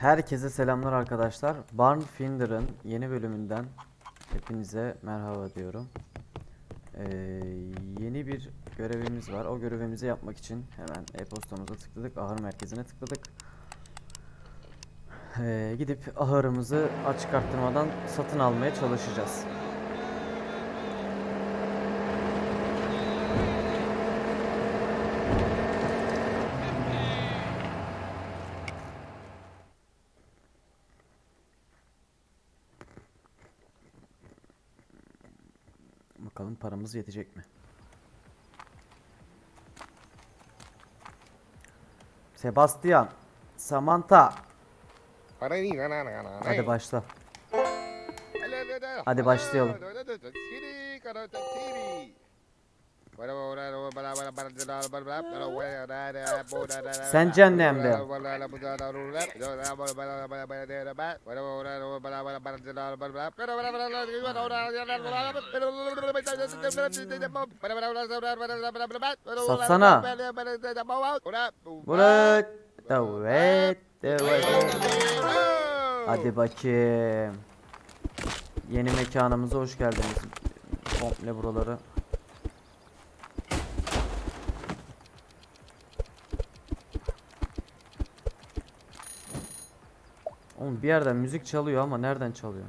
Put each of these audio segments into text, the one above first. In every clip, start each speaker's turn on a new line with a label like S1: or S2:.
S1: Herkese selamlar arkadaşlar. Barn Finder'ın yeni bölümünden hepinize merhaba diyorum. Ee, yeni bir görevimiz var. O görevimizi yapmak için hemen e-postamıza tıkladık. Ahır merkezine tıkladık. Ee, gidip ahırımızı açık arttırmadan satın almaya çalışacağız. Paramız yetecek mi? Sebastian, Samantha, hadi başla. Hadi başlayalım. Sen cehennemde. Satsana. Burak. Evet. Evet. Hadi bakayım. Yeni mekanımıza hoş geldiniz. Komple buraları. Oğlum bir yerden müzik çalıyor ama nereden çalıyor?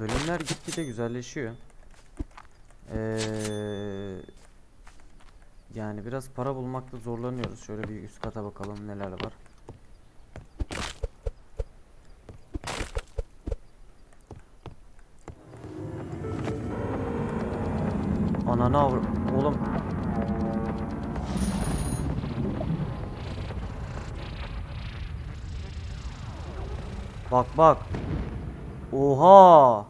S1: Bölümler gitgide güzelleşiyor. Ee, yani biraz para bulmakta zorlanıyoruz. Şöyle bir üst kata bakalım neler var. Ananı avr... Oğlum. Bak bak. Oha.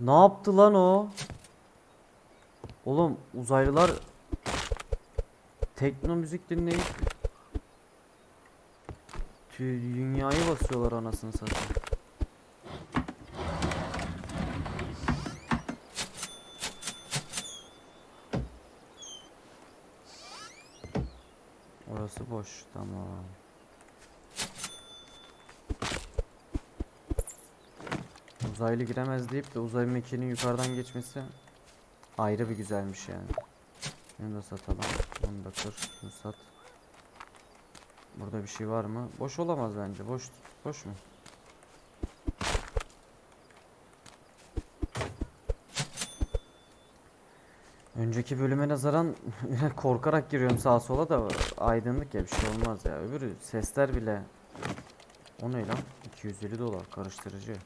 S1: Ne yaptı lan o? Oğlum uzaylılar tekno müzik dinleyip dünyayı basıyorlar anasını satayım. Orası boş tamam. Uzaylı giremez deyip de uzay mekiğinin yukarıdan geçmesi ayrı bir güzelmiş yani. Bunu da satalım. Bunu da kır. Bunu sat. Burada bir şey var mı? Boş olamaz bence. Boş boş mu? Önceki bölüme nazaran korkarak giriyorum sağa sola da aydınlık ya bir şey olmaz ya. Öbürü sesler bile o ne lan? 250 dolar karıştırıcı.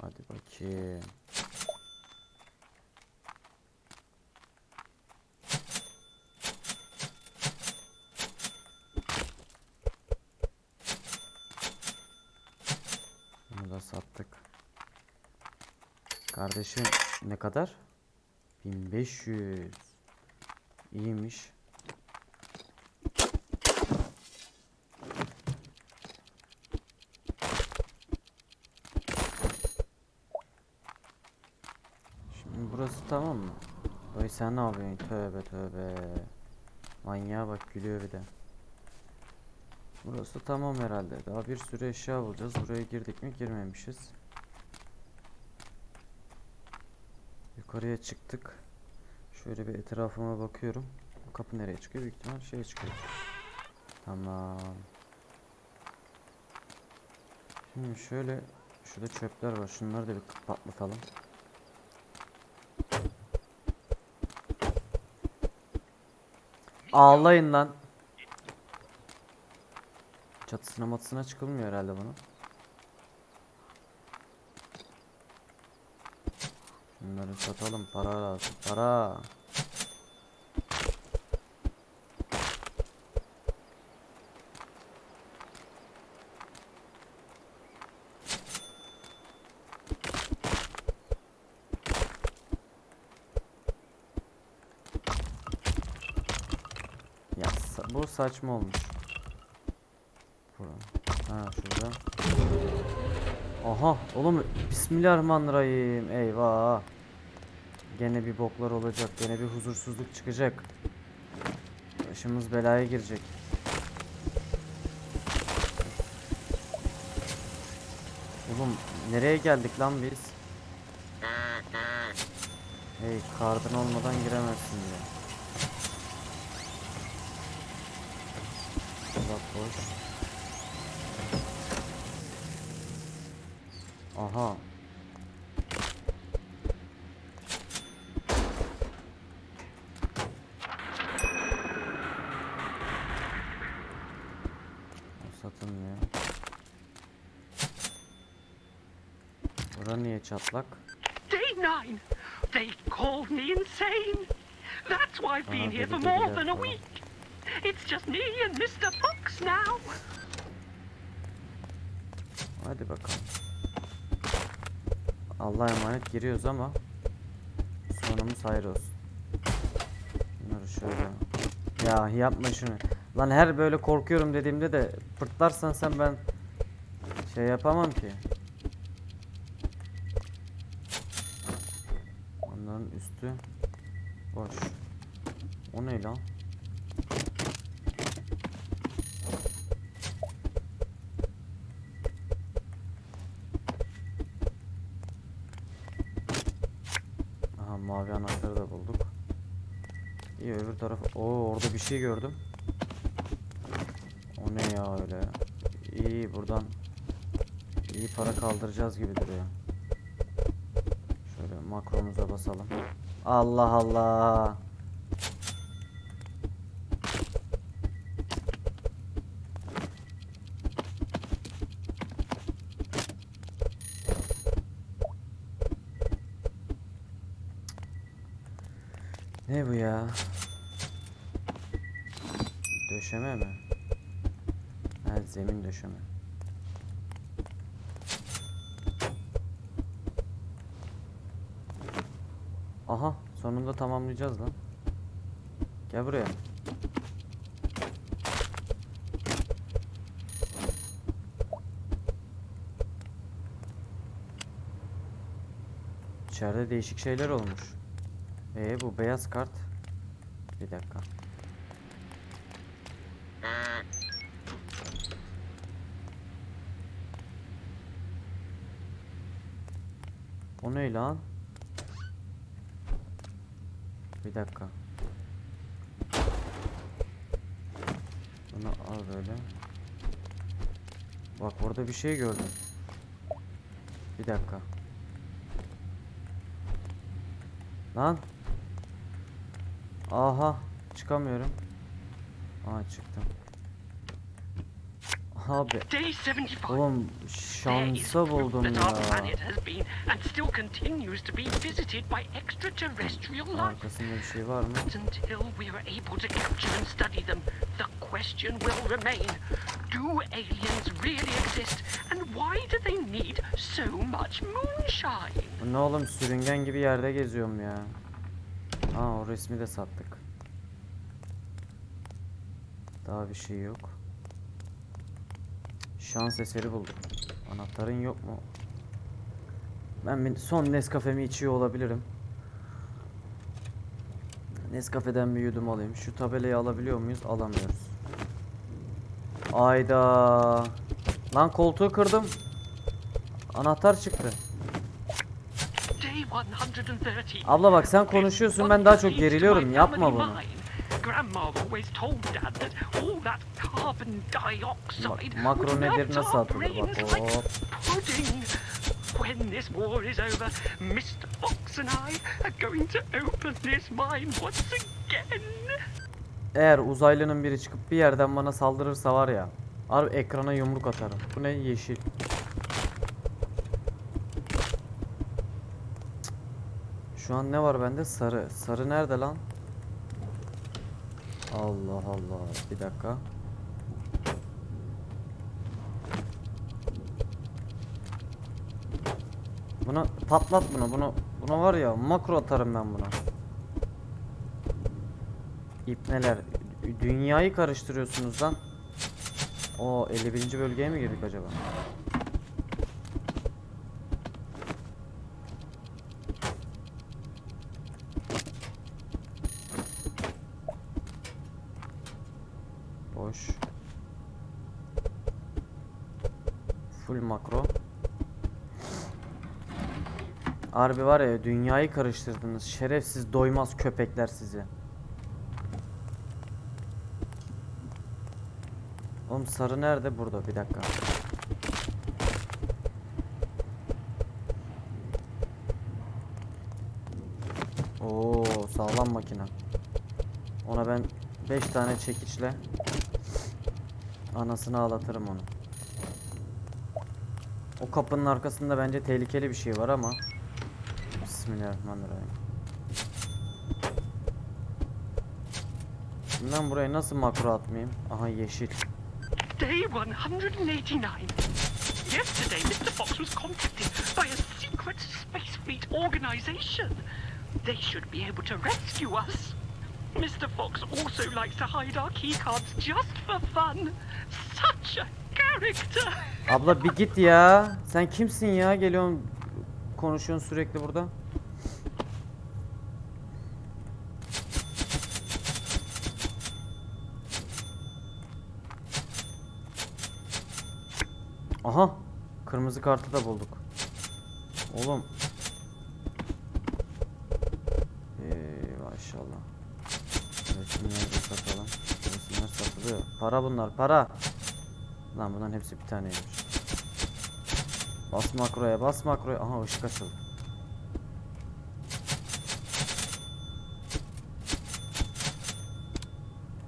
S1: Hadi bakayım. Da sattık. Kardeşim ne kadar? 1500. İyiymiş. Şimdi burası tamam mı? Dayı sen ne yapıyorsun? Tövbe tövbe. Manyağa bak gülüyor bir de. Burası tamam herhalde. Daha bir sürü eşya bulacağız. Buraya girdik mi? Girmemişiz. Yukarıya çıktık. Şöyle bir etrafıma bakıyorum. Bu kapı nereye çıkıyor? Büyük ihtimal şeye çıkıyor. Tamam. Şimdi şöyle şurada çöpler var. Şunları da bir patlatalım. Ağlayın lan. Çatısına matısına çıkılmıyor herhalde bunun. Bunları satalım para lazım para. Ya bu saçma olmuş. Bura. Ha şurada. Aha oğlum Bismillahirrahmanirrahim. Eyvah. Gene bir boklar olacak. Gene bir huzursuzluk çıkacak. Başımız belaya girecek. Oğlum nereye geldik lan biz? Hey kardın olmadan giremezsin diye. Dolap boş. Aha. Satılmıyor. Bura niye çatlak?
S2: Day nine! They called me insane! That's why I've been here for more than a week! It's just me and Mr. Fox now!
S1: Hadi bakalım. Allah'a emanet giriyoruz ama sonumuz hayır olsun. Bunları şöyle. Ya yapma şunu. Lan her böyle korkuyorum dediğimde de pırtlarsan sen ben şey yapamam ki. Onların üstü boş. O ne lan? Aha mavi anahtarı da bulduk. İyi öbür taraf. Oo orada bir şey gördüm. O ne ya öyle? İyi buradan iyi para kaldıracağız gibi duruyor. Şöyle makromuza basalım. Allah Allah. Ne bu ya? Döşeme mi? Evet zemin döşeme. Aha sonunda tamamlayacağız lan. Gel buraya. İçeride değişik şeyler olmuş. Ee bu beyaz kart. Bir dakika. O ne lan? Bir dakika. Bunu al böyle. Bak orada bir şey gördüm. Bir dakika. Lan. Aha. Çıkamıyorum. Aa çıktım. Abi.
S2: Day 75!
S1: Oğlum şansa buldum ya.
S2: And still continues to be visited by extraterrestrial life.
S1: Arkasında bir şey var mı?
S2: But until we are able to capture and study them, the question will remain Do aliens really exist? And why do they need so much moonshine?
S1: Bu Ne oğlum sürüngen gibi yerde geziyorum ya. Aa o resmi de sattık. Daha bir şey yok. Şans eseri buldum. Anahtarın yok mu? Ben son Nescafe'mi içiyor olabilirim. Nescafe'den bir yudum alayım. Şu tabelayı alabiliyor muyuz? Alamıyoruz. Ayda. Lan koltuğu kırdım. Anahtar çıktı.
S2: Day 130.
S1: Abla bak sen konuşuyorsun ben daha çok geriliyorum. Yapma bunu. Ma- makro nedir, nasıl atılır? Bak, hop.
S2: When this war is over, Mr. Fox and I are going to open this mine once again.
S1: Eğer uzaylının biri çıkıp bir yerden bana saldırırsa var ya. Harbi ekrana yumruk atarım. Bu ne yeşil. Şu an ne var bende? Sarı. Sarı nerede lan? Allah Allah. Bir dakika. Bunu patlat bunu. Bunu bunu var ya makro atarım ben buna. İpneler. dünyayı karıştırıyorsunuz lan. O 51. bölgeye mi girdik acaba? Boş. Full makro. Harbi var ya dünyayı karıştırdınız. Şerefsiz doymaz köpekler sizi. Oğlum sarı nerede? Burada. Bir dakika. Oo sağlam makine. Ona ben 5 tane çekiçle anasını ağlatırım onu. O kapının arkasında bence tehlikeli bir şey var ama Bismillahirrahmanirrahim. Ben buraya nasıl makro atmayayım? Aha yeşil.
S2: Day 189. Yesterday, Mr. Fox was contacted by a secret space fleet organization. They should be able to rescue us. Mr. Fox also likes to hide our keycards just for fun. Such a character.
S1: Abla bir git ya. Sen kimsin ya? Geliyorsun konuşuyorsun sürekli burada. Aha. Kırmızı kartı da bulduk. Oğlum. Ee, maşallah. Resimleri de satalım. Resimler satılıyor. Para bunlar para. Lan bunların hepsi bir taneymiş. Bas makroya bas makroya. Aha ışık açıldı.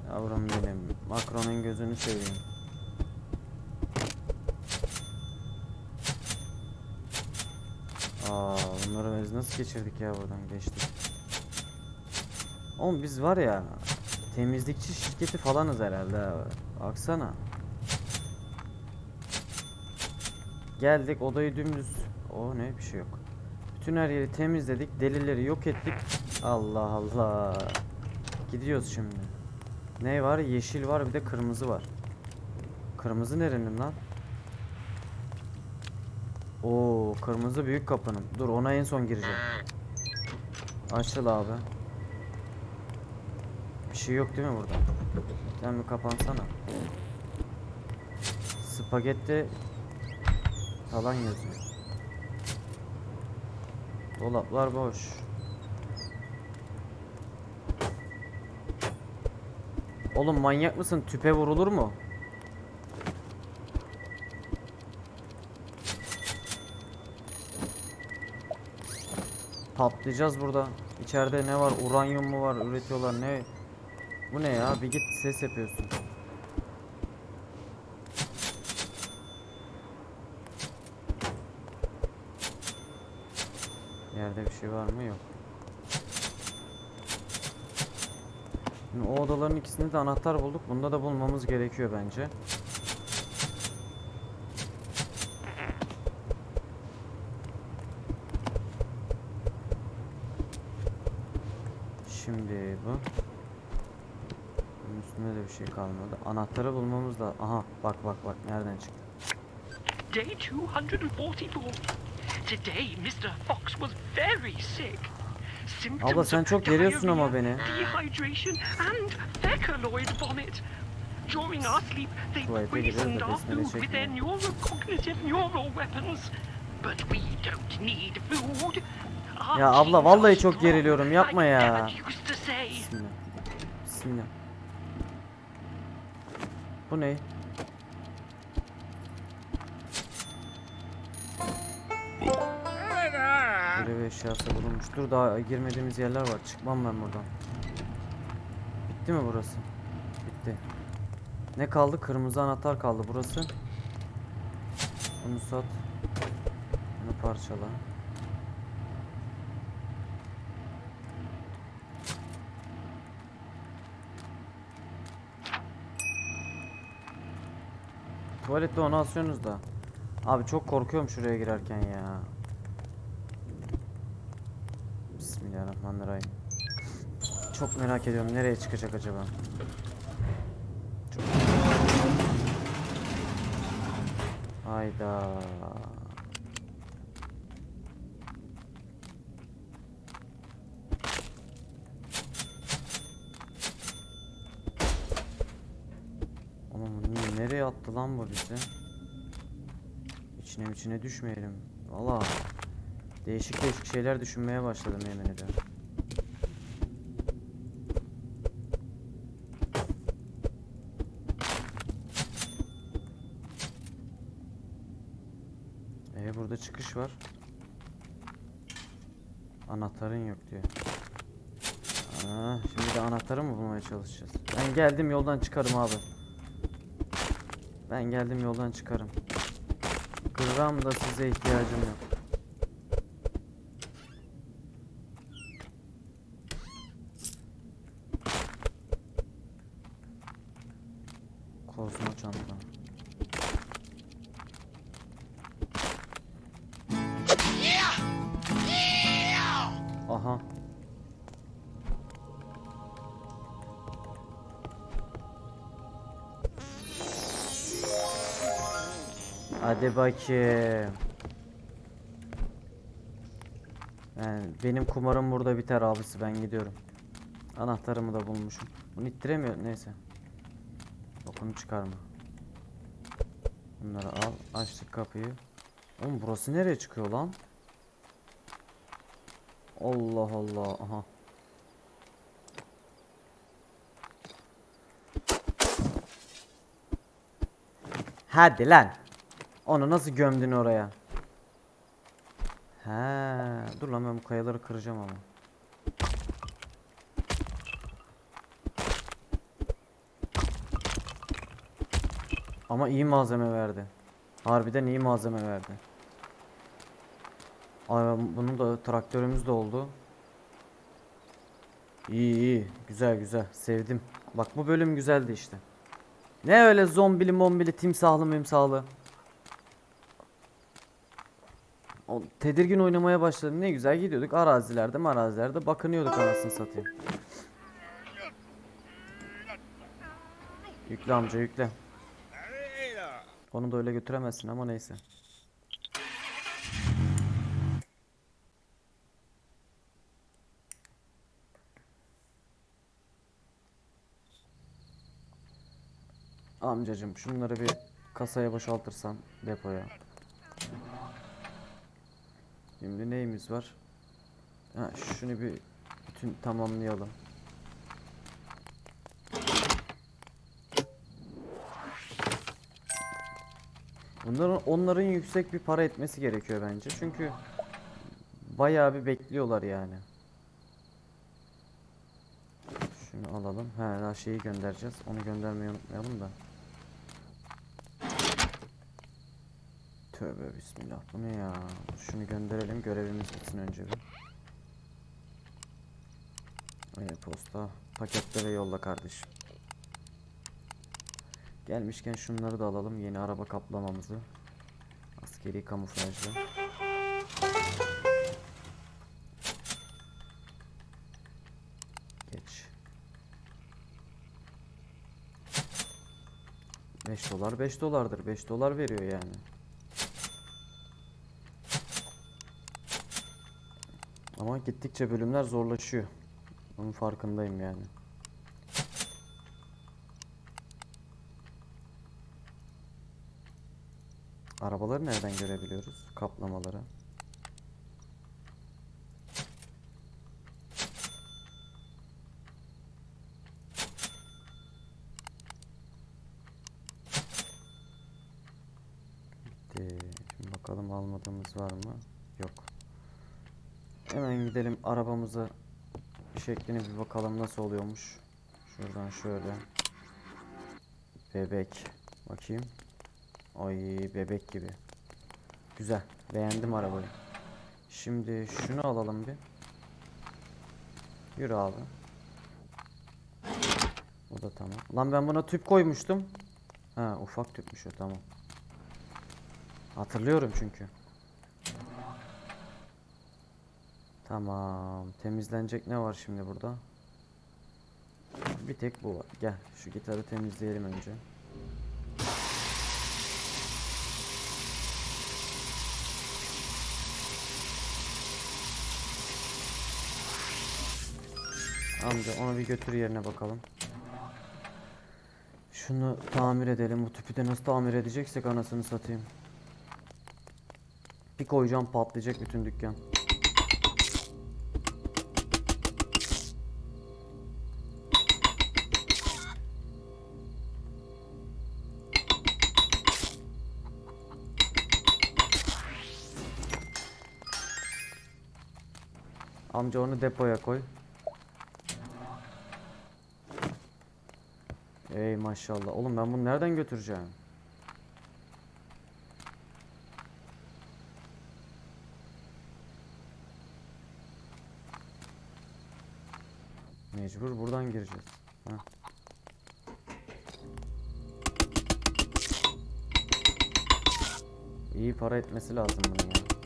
S1: Yavrum benim. Makronun gözünü seveyim. Aa bunları nasıl geçirdik ya buradan geçtik. Oğlum biz var ya temizlikçi şirketi falanız herhalde ha. Baksana. Geldik odayı dümdüz. O ne bir şey yok. Bütün her yeri temizledik. Delilleri yok ettik. Allah Allah. Gidiyoruz şimdi. Ne var? Yeşil var bir de kırmızı var. Kırmızı nerenin lan? Oo, kırmızı büyük kapının. Dur ona en son gireceğim. Açıl abi. Bir şey yok değil mi burada? Sen bir kapansana. Spagetti falan yazıyor. Dolaplar boş. Oğlum manyak mısın? Tüpe vurulur mu? Patlayacağız burada. İçeride ne var? Uranyum mu var? Üretiyorlar ne? Bu ne ya? Bir git ses yapıyorsun. Yerde bir şey var mı? Yok. Şimdi o odaların ikisinde de anahtar bulduk. Bunda da bulmamız gerekiyor bence. Bu. Bunun üstünde de bir şey kalmadı. Anahtarı bulmamız da. Aha bak bak bak nereden çıktı?
S2: Day 244. Today, Mr. Fox was very sick.
S1: Abla sen çok geriyorsun ama beni.
S2: Dehydration and fecaloid vomit. During our sleep, they poisoned our food with their neurocognitive neural weapons. But we don't need food.
S1: Ya abla, vallahi çok geriliyorum, yapma ya. Bismillah. Bismillah. Bu ne? Görev eşyası bulunmuş. Dur daha girmediğimiz yerler var. Çıkmam ben buradan. Bitti mi burası? Bitti. Ne kaldı? Kırmızı anahtar kaldı burası. Bunu sat. Bunu parçala. Tuvalette onu asıyorsunuz da. Abi çok korkuyorum şuraya girerken ya. Bismillahirrahmanirrahim. Çok merak ediyorum nereye çıkacak acaba? Çok... Hayda. Bizi? İçine içine düşmeyelim. Valla değişik değişik şeyler düşünmeye başladım yemin ediyorum. Ee burada çıkış var. Anahtarın yok diyor. Aa, şimdi de anahtarı mı bulmaya çalışacağız? Ben geldim yoldan çıkarım abi. Ben geldim yoldan çıkarım. Gram da size ihtiyacım yok. Hadi bakayım. Yani benim kumarım burada biter abisi ben gidiyorum. Anahtarımı da bulmuşum. Bunu ittiremiyor neyse. Okunu çıkarma. Bunları al. Açtık kapıyı. Oğlum burası nereye çıkıyor lan? Allah Allah. Aha. Hadi lan. Onu nasıl gömdün oraya? He, dur lan ben bu kayaları kıracağım ama. Ama iyi malzeme verdi. Harbiden iyi malzeme verdi. Ay bunun da traktörümüz de oldu. İyi iyi. Güzel güzel. Sevdim. Bak bu bölüm güzeldi işte. Ne öyle zombili mombili timsahlı mimsahlı. Tedirgin oynamaya başladım. Ne güzel gidiyorduk arazilerde marazilerde bakınıyorduk anasını satayım. Yükle amca yükle. Onu da öyle götüremezsin ama neyse. Amcacım şunları bir kasaya boşaltırsan depoya. Şimdi neyimiz var? Ha, şunu bir bütün tamamlayalım. Bunların onların yüksek bir para etmesi gerekiyor bence. Çünkü bayağı bir bekliyorlar yani. Şunu alalım. He, daha şeyi göndereceğiz. Onu göndermeyi unutmayalım da. Tövbe bismillah. Bu ne ya? Şunu gönderelim. Görevimiz bitsin önce bir. E-posta. Paketle ve yolla kardeşim. Gelmişken şunları da alalım. Yeni araba kaplamamızı. Askeri kamuflajlı. Geç. 5 dolar 5 dolardır. 5 dolar veriyor yani. Ama gittikçe bölümler zorlaşıyor. Onun farkındayım yani. Arabaları nereden görebiliyoruz? Kaplamaları. Bitti. Şimdi bakalım almadığımız var mı? Gidelim arabamıza şeklini bir bakalım nasıl oluyormuş. Şuradan şöyle. Bebek. Bakayım. Ay bebek gibi. Güzel. Beğendim arabayı. Şimdi şunu alalım bir. Yürü abi. Bu da tamam. Lan ben buna tüp koymuştum. Ha ufak tüpmüş o tamam. Hatırlıyorum çünkü. Tamam. Temizlenecek ne var şimdi burada? Bir tek bu var. Gel şu gitarı temizleyelim önce. Amca onu bir götür yerine bakalım. Şunu tamir edelim. Bu tüpü de nasıl tamir edeceksek anasını satayım. Bir koyacağım patlayacak bütün dükkan. Amca onu depoya koy. Ey maşallah. Oğlum ben bunu nereden götüreceğim? Mecbur buradan gireceğiz. Heh. İyi para etmesi lazım bunun ya.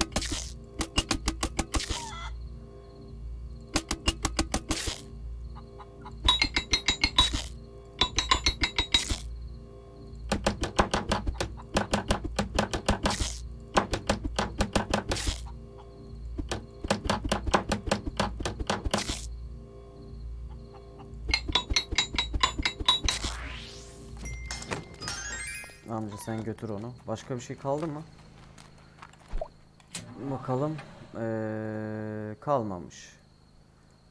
S1: Sen götür onu. Başka bir şey kaldı mı? Bakalım. Ee, kalmamış.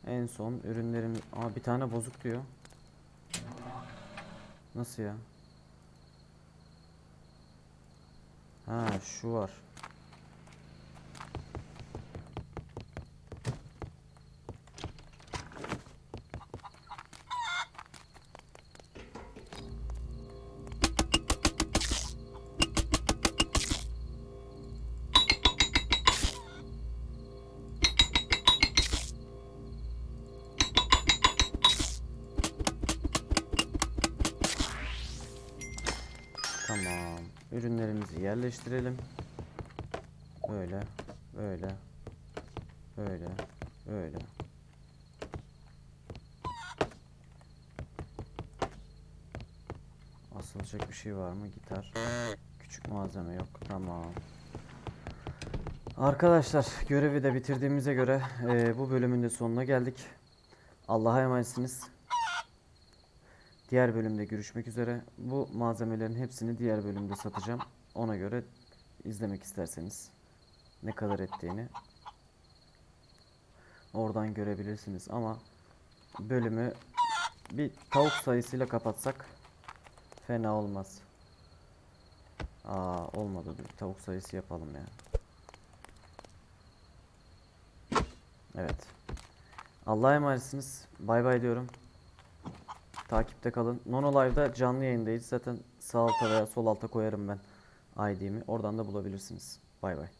S1: En son ürünlerim... Aa bir tane bozuk diyor. Nasıl ya? Ha şu var. Yerleştirelim. Böyle, böyle, böyle, böyle. Asılacak bir şey var mı? Gitar. Küçük malzeme yok. Tamam. Arkadaşlar görevi de bitirdiğimize göre eee, bu bölümün de sonuna geldik. Allah'a emanetsiniz. Diğer bölümde görüşmek üzere. Bu malzemelerin hepsini diğer bölümde satacağım. Ona göre izlemek isterseniz ne kadar ettiğini oradan görebilirsiniz. Ama bölümü bir tavuk sayısıyla kapatsak fena olmaz. Aa olmadı. Bir tavuk sayısı yapalım ya. Evet. Allah'a emanetsiniz. Bay bay diyorum. Takipte kalın. Nono Live'da canlı yayındayız. Zaten sağ alta veya sol alta koyarım ben ID'mi. Oradan da bulabilirsiniz. Bay bay.